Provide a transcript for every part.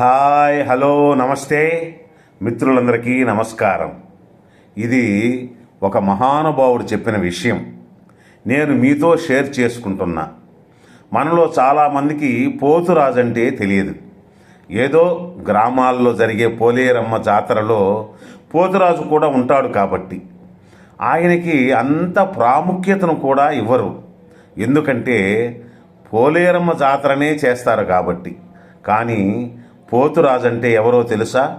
Hi hello నమస్తే. మిత్రులందరికీ నమస్కారం. ఇది ఒక మహానుభావుడు చెప్పిన విషయం. నేను మీతో షేర్ చేసుకుంటున్నా. మనలో చాలామందికి పోతురాజు అంటే తెలియదు. ఏదో గ్రామాల్లో జరిగే పోలేరమ్మ జాతరలో పోతురాజు కూడా ఉంటాడు కాబట్టి. ఆయనకి అంత ప్రాముఖ్యతను కూడా ఇవ్వరు. ఎందుకంటే పోలేరమ్మ జాతరనే చేస్తారు కాబట్టి. కానీ పోతురాజు అంటే ఎవరో తెలుసా?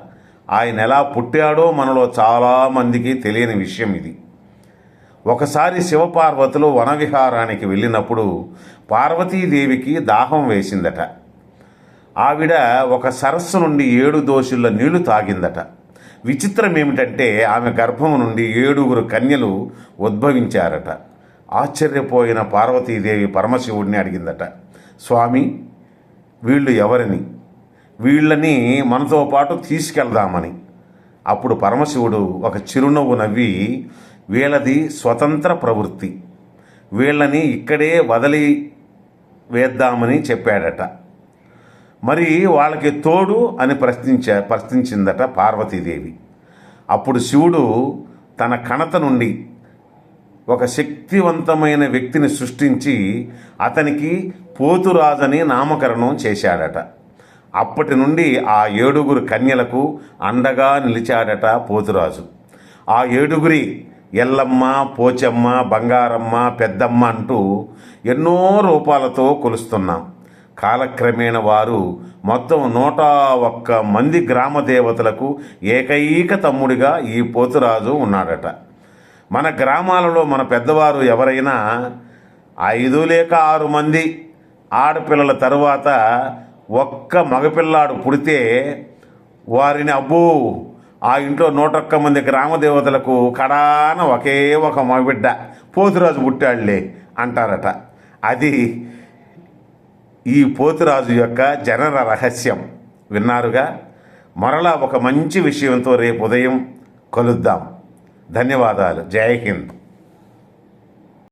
ఆయన ఎలా పుట్టాడో మనలో చాలామందికి తెలియని విషయం ఇది. ఒకసారి శివపార్వతులు వనవిహారానికి వెళ్ళినప్పుడు పార్వతీదేవికి దాహం వేసిందట. ఆవిడ ఒక సరస్సు నుండి ఏడు దోషుల నీళ్ళు తాగిందట. విచిత్రం ఏమిటంటే ఆమె గర్భం నుండి ఏడుగురు కన్యలు ఉద్భవించారట. ఆశ్చర్యపోయిన పార్వతీదేవి పరమశివుడిని అడిగిందట. స్వామి వీళ్ళు ఎవరిని? వీళ్ళని మనతో పాటు తీసుకెళ్దామని. అప్పుడు పరమశివుడు ఒక చిరునవ్వు నవ్వి వీళ్ళది స్వతంత్ర ప్రవృత్తి. వీళ్ళని ఇక్కడే వదిలి వేద్దామని చెప్పాడట. మరి వాళ్ళకి తోడు అని ప్రశ్నించా ప్రశ్నించిందట పార్వతీదేవి. అప్పుడు శివుడు తన కణత నుండి ఒక శక్తివంతమైన వ్యక్తిని సృష్టించి అతనికి పోతురాజని నామకరణం చేశాడట. అప్పటి నుండి ఆ ఏడుగురు కన్యలకు అండగా నిలిచాడట పోతురాజు. ఆ ఏడుగురి ఎల్లమ్మ పోచమ్మ బంగారమ్మ పెద్దమ్మ అంటూ ఎన్నో రూపాలతో కొలుస్తున్నాం. కాలక్రమేణ వారు మొత్తం నూట ఒక్క మంది గ్రామ దేవతలకు ఏకైక తమ్ముడిగా ఈ పోతురాజు ఉన్నాడట. మన గ్రామాలలో మన పెద్దవారు ఎవరైనా ఐదు లేక ఆరు మంది ఆడపిల్లల తరువాత ఒక్క మగపిల్లాడు పుడితే వారిని అబ్బో ఆ ఇంట్లో నూటొక్క మంది గ్రామదేవతలకు కడాన ఒకే ఒక మగబిడ్డ పోతురాజు పుట్టాడులే అంటారట. అది ఈ పోతురాజు యొక్క జనన రహస్యం. విన్నారుగా? మరలా ఒక మంచి విషయంతో రేపు ఉదయం కలుద్దాం. ధన్యవాదాలు. జై హింద్.